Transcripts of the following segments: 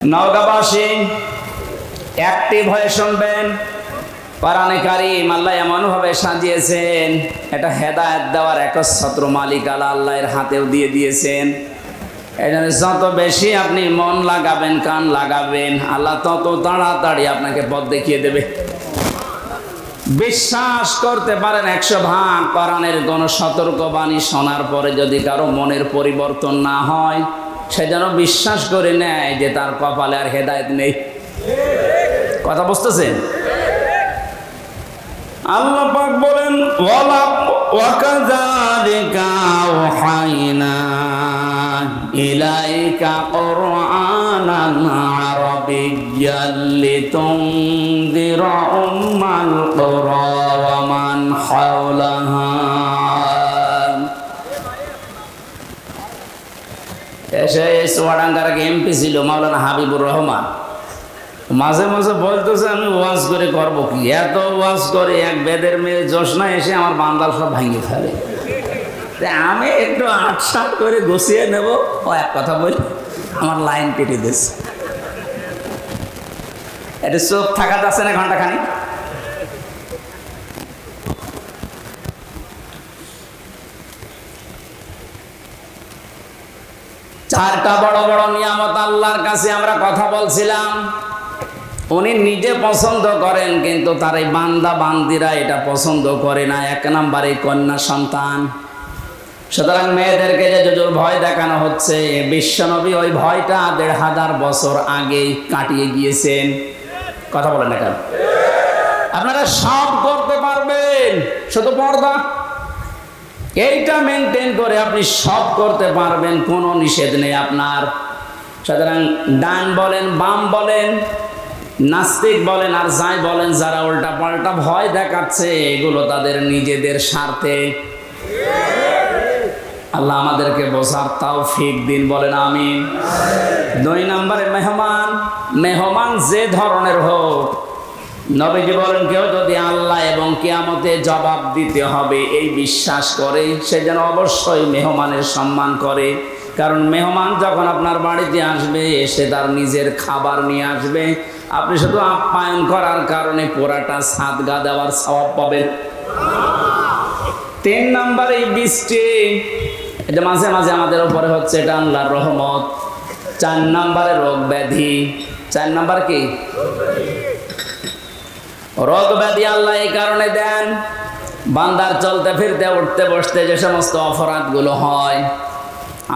নওগাঁবাসী active হয়ে শুনবেন কোরআনে কারিম আল্লাহ এমনভাবে সাজিয়েছেন, এটা হেদায়েত দেওয়ার একচ্ছত্র মালিক আল্লাহ আল্লাহর হাতেও দিয়ে দিয়েছেন। এই যত বেশি আপনি মন লাগাবেন, কান লাগাবেন, আল্লাহ তত তাড়াতাড়ি আপনাকে পথ দেখিয়ে দেবে। বিশ্বাস করতে পারেন একশো ভাগ কোরআনের কোনো সতর্কবাণী শোনার পরে যদি কারও মনের পরিবর্তন না হয় সে যেন বিশ্বাস করে নেয় যে তার কপালে আর হেদায়েত নেই। কথা বুঝতেছেন? আল্লাহ পাক বলেন ইলাইকা মান এসে এই চুয়াডাঙ্গার এক এমপি ছিল, মাওলানা হাবিবুর রহমান। মাঝে মাঝে বলতেছে, আমি ওয়াজ করে করব কি? এত ওয়াজ করে এক বেদের মেয়ে জোসনা এসে আমার বান্দাল সব ভাঙিয়ে ফেলে। আমি একটু আটসাট করে গুছিয়ে নেব। ও, এক কথা বলি, আমার লাইন কেটে দিচ্ছে এটা চোখ থাকাতে আছে না ঘন্টাখানি চারটা বড় বড় নিয়ামত আল্লাহর কাছে আমরা কথা বলছিলাম। উনি নিজে পছন্দ করেন, কিন্তু তার এই বান্দা বান্দিরা এটা পছন্দ করে না। এক নাম্বারে কন্যা সন্তান। সুতরাং মেয়েদেরকে যে জোর ভয় দেখানো হচ্ছে, বিশ্বনবী ওই ভয়টা দেড় হাজার বছর আগেই কাটিয়ে গিয়েছেন। কথা বলেন না কেন? আপনারা সব করতে পারবেন। শুধু পর্দা। এইটা মেনটেন করে আপনি সব করতে পারবেন, কোনো নিষেধ নেই আপনার। সুতরাং ডান বলেন, বাম বলেন, নাস্তিক বলেন, আর যাই বলেন, যারা উল্টা পাল্টা ভয় দেখাচ্ছে, এগুলো তাদের নিজেদের স্বার্থে। আল্লাহ আমাদেরকে বোঝার তাও ফিক দিন, বলেন আমি দুই নম্বরে মেহমান মেহমান যে ধরনের হোক নবীজি বলেন, কেউ যদি আল্লাহ এবং কিয়ামতে জবাব দিতে হবে, এই বিশ্বাস করে, সে যেন অবশ্যই মেহমানের সম্মান করে। কারণ মেহমান যখন আপনার বাড়িতে আসবে এসে তার নিজের খাবার নিয়ে আসবে। আপনি শুধু আপ্যায়ন করার কারণে পোড়াটা সাত গা দেওয়ার স্বভাব পাবেন। তিন নাম্বার এই বৃষ্টি এটা মাঝে মাঝে আমাদের উপরে হচ্ছে এটা আল্লাহর রহমত। চার নাম্বারে রোগ ব্যাধি। চার নাম্বার কি? রোগ ব্যাধি আল্লাহ এই কারণে দেন। বান্দার চলতে ফিরতে, উঠতে বসতে যে সমস্ত অপরাধগুলো হয়,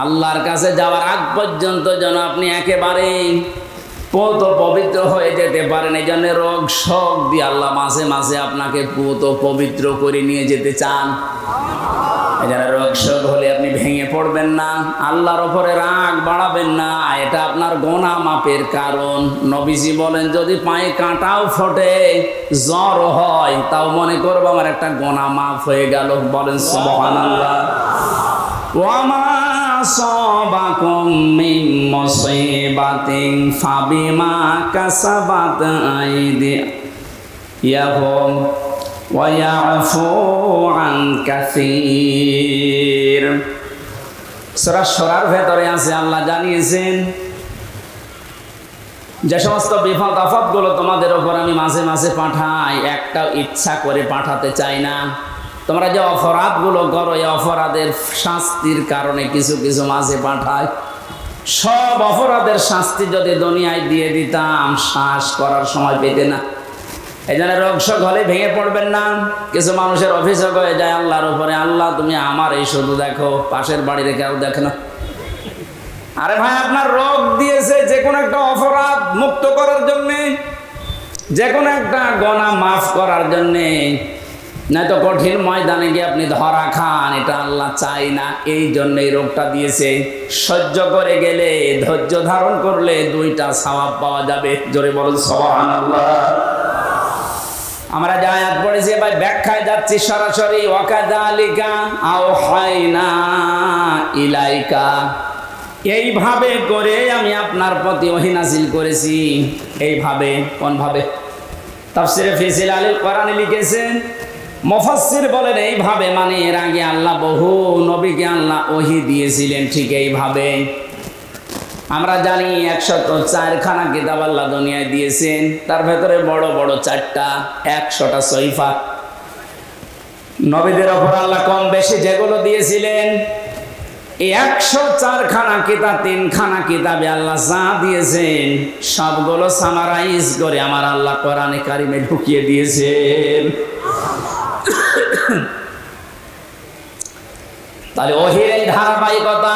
আল্লাহর কাছে যাওয়ার আগ পর্যন্ত যেন আপনি একেবারেই পুত পবিত্র হয়ে যেতে পারেন, এই জন্য রোগ শোক দিয়ে আল্লাহ মাঝে মাঝে আপনাকে পুত পবিত্র করে নিয়ে যেতে চান। জন্য রোগ শোক হলে আপনি ভেঙে পড়বেন না। আল্লাহর ওপরে রাগ বাড়াবেন না। এটা আপনার গোনা মাপের কারণ। নবীজি বলেন, যদি পায়ে কাঁটাও ফোটে, জ্বর হয়, তাও মনে করব আমার একটা গোনা মাপ হয়ে গেল। বলেন মুসিবাতিন ফাবিমা কাসাবাত আইদিয়াহুম ইয়াফু আন কাসীর সূরা সূরার ভেতরে আছে, আল্লাহ জানিয়েছেন, যে সমস্ত বিপদ আপদগুলো তোমাদের ওপর আমি মাঝে মাঝে পাঠাই, একটাও ইচ্ছা করে পাঠাতে চাই না। তোমরা যে অপরাধগুলো করো, এই অপরাধের শাস্তির কারণে কিছু কিছু মাঝে পাঠায় সব অপরাধের শাস্তি যদি দুনিয়ায় দিয়ে দিতাম, শ্বাস করার সময় পেতে না। এই জন্য রোগ শোক হলে ভেঙে পড়বেন না। কিছু মানুষের অভিযোগ হয়ে যায় আল্লাহর উপরে, আল্লাহ, তুমি আমার এই শুধু দেখো, পাশের বাড়ির কেউ দেখো না। আরে ভাই, আপনার রোগ দিয়েছে যে কোনো একটা অপরাধ মুক্ত করার জন্যে যে কোনো একটা গণা মাফ করার জন্যে। নয়তো কঠিন ময়দানে গিয়ে আপনি ধরা খান, এটা আল্লাহ চাই না। এই জন্য এই রোগটা দিয়েছে। সহ্য করে গেলে, ধৈর্য ধারণ করলে দুইটা সওয়াব পাওয়া যাবে। জোরে বলুন, সুবহানাল্লাহ। আমরা যা আয়াত পড়েছি এবার ব্যাখ্যায় যাচ্ছি সরাসরি ওয়াকাদালিকা আওহাইনা ইলাইকা। এইভাবে করে আমি আপনার প্রতি ওহিনাসিল করেছি। এইভাবে, কোনভাবে? তাফসিরে ফিসিল আলীল কোরআনে লিখেছেন মফাসির বলেন, এইভাবে মানে এর আগে আল্লাহ বহু নবীকে আল্লাহ ওহি দিয়েছিলেন, ঠিক এইভাবে। আমরা জানি একশত চারখানা কিতাব আল্লাহ দুনিয়ায় দিয়েছেন। তার ভেতরে বড় বড় চারটা, একশোটা সৈফা নবীদের ওপর আল্লাহ কম বেশি যেগুলো দিয়েছিলেন একশো চারখানা কিতাব, তিনখানা কিতাবে আল্লাহ যা দিয়েছেন, সবগুলো সামারাইজ করে আমার আল্লাহ কোরআনে কারিমে ঢুকিয়ে দিয়েছেন। তাহলে ওহির ধারাবাহিকতা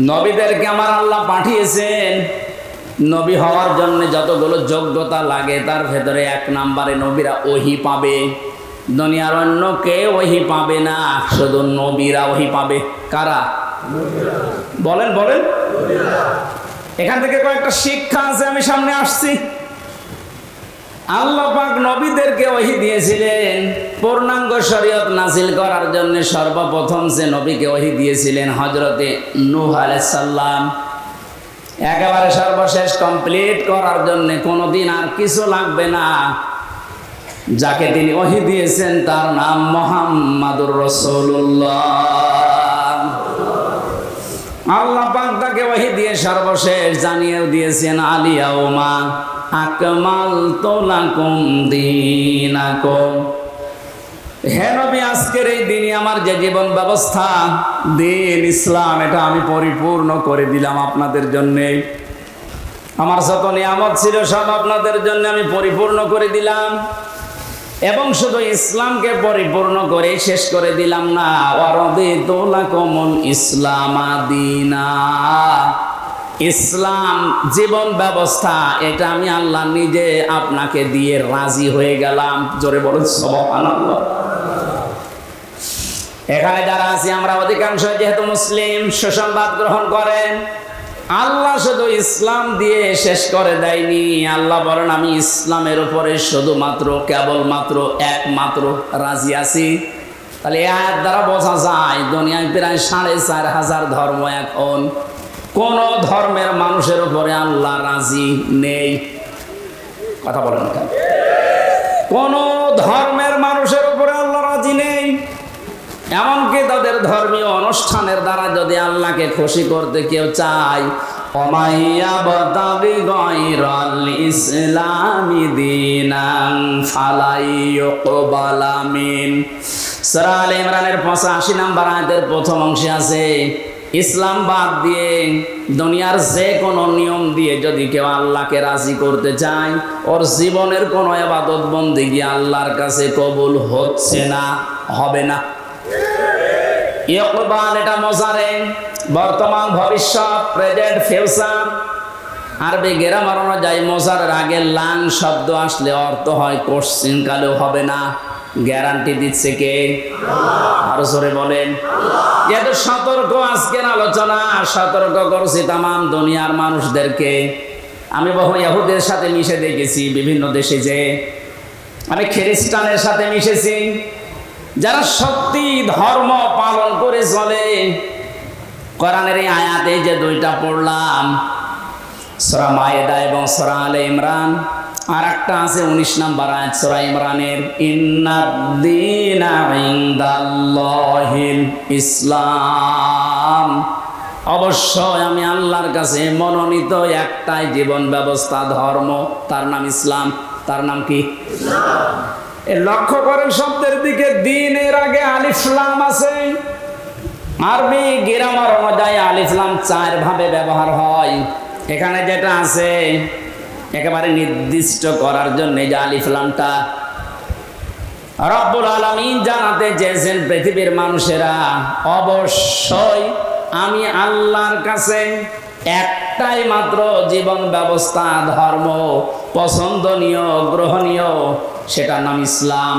নবীদেরকে আমার আল্লাহ পাঠিয়েছেন। নবী হওয়ার জন্য যতগুলো যোগ্যতা লাগে, তার ভেতরে এক নাম্বারে নবীরা ওহি পাবে। দুনিয়ার অন্য কে ওহি পাবে না, শুধু নবীরা ওহি পাবে। কারা? বলেন বলেন। এখান থেকে কয়েকটা শিক্ষা আছে, আমি সামনে আসছি। আল্লাহ পাক নবীদেরকে ওহি দিয়েছিলেন। পূর্ণাঙ্গ শরীয়ত নাজিল করার জন্য সর্বপ্রথম যে নবীকে ওহি দিয়েছিলেন হজরতে নূহ আলাইসাল্লাম একেবারে সর্বশেষ কমপ্লিট করার জন্য কোনোদিন আর কিছু লাগবে না। যাকে তিনি ওহি দিয়েছেন তার নাম মোহাম্মদুর রসুল্লাহ আল্লাহ পাক তাকে ওহি দিয়ে সর্বশেষ জানিয়েও দিয়েছেন আলিয়া ওমা আকমাল তোলাকুম দিনাকুম। হে নবী, আজকের এই দিনই আমার যে জীবন ব্যবস্থা, দিন ইসলাম, এটা আমি পরিপূর্ণ করে দিলাম আপনাদের জন্যে। আমার যত নিয়ামত ছিল, সব আপনাদের জন্য আমি পরিপূর্ণ করে দিলাম। এবং শুধু ইসলামকে পরিপূর্ণ করে শেষ করে দিলাম না ওয়ারদে তোলা কমল ইসলাম আদিনা ইসলাম জীবন ব্যবস্থা, এটা আমি আল্লাহ নিজে আপনাকে দিয়ে রাজি হয়ে গেলাম। জোরে বলুন, সুবহানাল্লাহ। এখানে যারা আছি, আমরা অধিকাংশ যেহেতু মুসলিম, সুসংবাদ গ্রহণ করেন। আল্লাহ শুধু ইসলাম দিয়ে শেষ করে দেয়নি। আল্লাহ বলেন, আমি ইসলামের উপরে শুধুমাত্র, কেবলমাত্র একমাত্র রাজি আছি। তাহলে আয়াত দ্বারা বোঝা যায়, দুনিয়ায় প্রায় সাড়ে চার হাজার ধর্ম এখন কোন ধর্মের মানুষের উপরে আল্লাহ রাজি নেই? কথা বলেন কেন? ধর্মের মানুষের উপরে আল্লাহ রাজি নেই? এমনকি তাদের ধর্মীয় অনুষ্ঠানের দ্বারা যদি আল্লাহকে খুশি করতে কেউ চায় ইমরানের 85 নম্বর প্রথম অংশে আছে ইসলাম বাদ দিয়ে দুনিয়ার যে কোনো নিয়ম দিয়ে যদি কেউ আল্লাহকে রাজি করতে চায়, ওর জীবনের কোনো আবাদত বন্দিগি আল্লাহর কাছে কবুল হচ্ছে না, হবে না। এটা মজারে। বর্তমান ভবিষ্যৎ, প্রেজেন্ট ফিউচার। আরবি গ্রামার অনুযায়ী মজারের আগে লাং শব্দ আসলে অর্থ হয় কোশ্চিন কালেও হবে না। গ্যারান্টি দিচ্ছে কে? আরও জোরে বলেন। যেহেতু সতর্ক আজকের আলোচনা, সতর্ক করছি তাম দুনিয়ার মানুষদেরকে। আমি বহু ইহুদের সাথে মিশে দেখেছি, বিভিন্ন দেশে যে আমি খ্রিস্টানের সাথে মিশেছি, যারা সত্যি ধর্ম পালন করে চলে। কোরআনের এই আয়াতে যে দুইটা পড়লাম, সরা মায়েদা এবং সরা আলে ইমরান। আর একটা আছে উনিশ নাম্বার আয়াত সরা ইমরানের ইসলাম। অবশ্যই আমি আল্লাহর কাছে মনোনীত একটাই জীবন ব্যবস্থা, ধর্ম। তার নাম ইসলাম। তার নাম কি? লক্ষ্য করেন, শব্দের দিকে দিনের আগে আলিফলাম আছে। আরবি গিরামার অনুযায়ী আলিফলাম চার ভাবে ব্যবহার হয়। এখানে যেটা আছে একেবারে নির্দিষ্ট করার জন্য যে আলিফলামটা রব্বুল আলমিন জানাতে চেয়েছেন পৃথিবীর মানুষেরা। অবশ্যই আমি আল্লাহর কাছে একটাই মাত্র জীবন ব্যবস্থা, ধর্ম, পছন্দনীয়, গ্রহণীয়, সেটার নাম ইসলাম।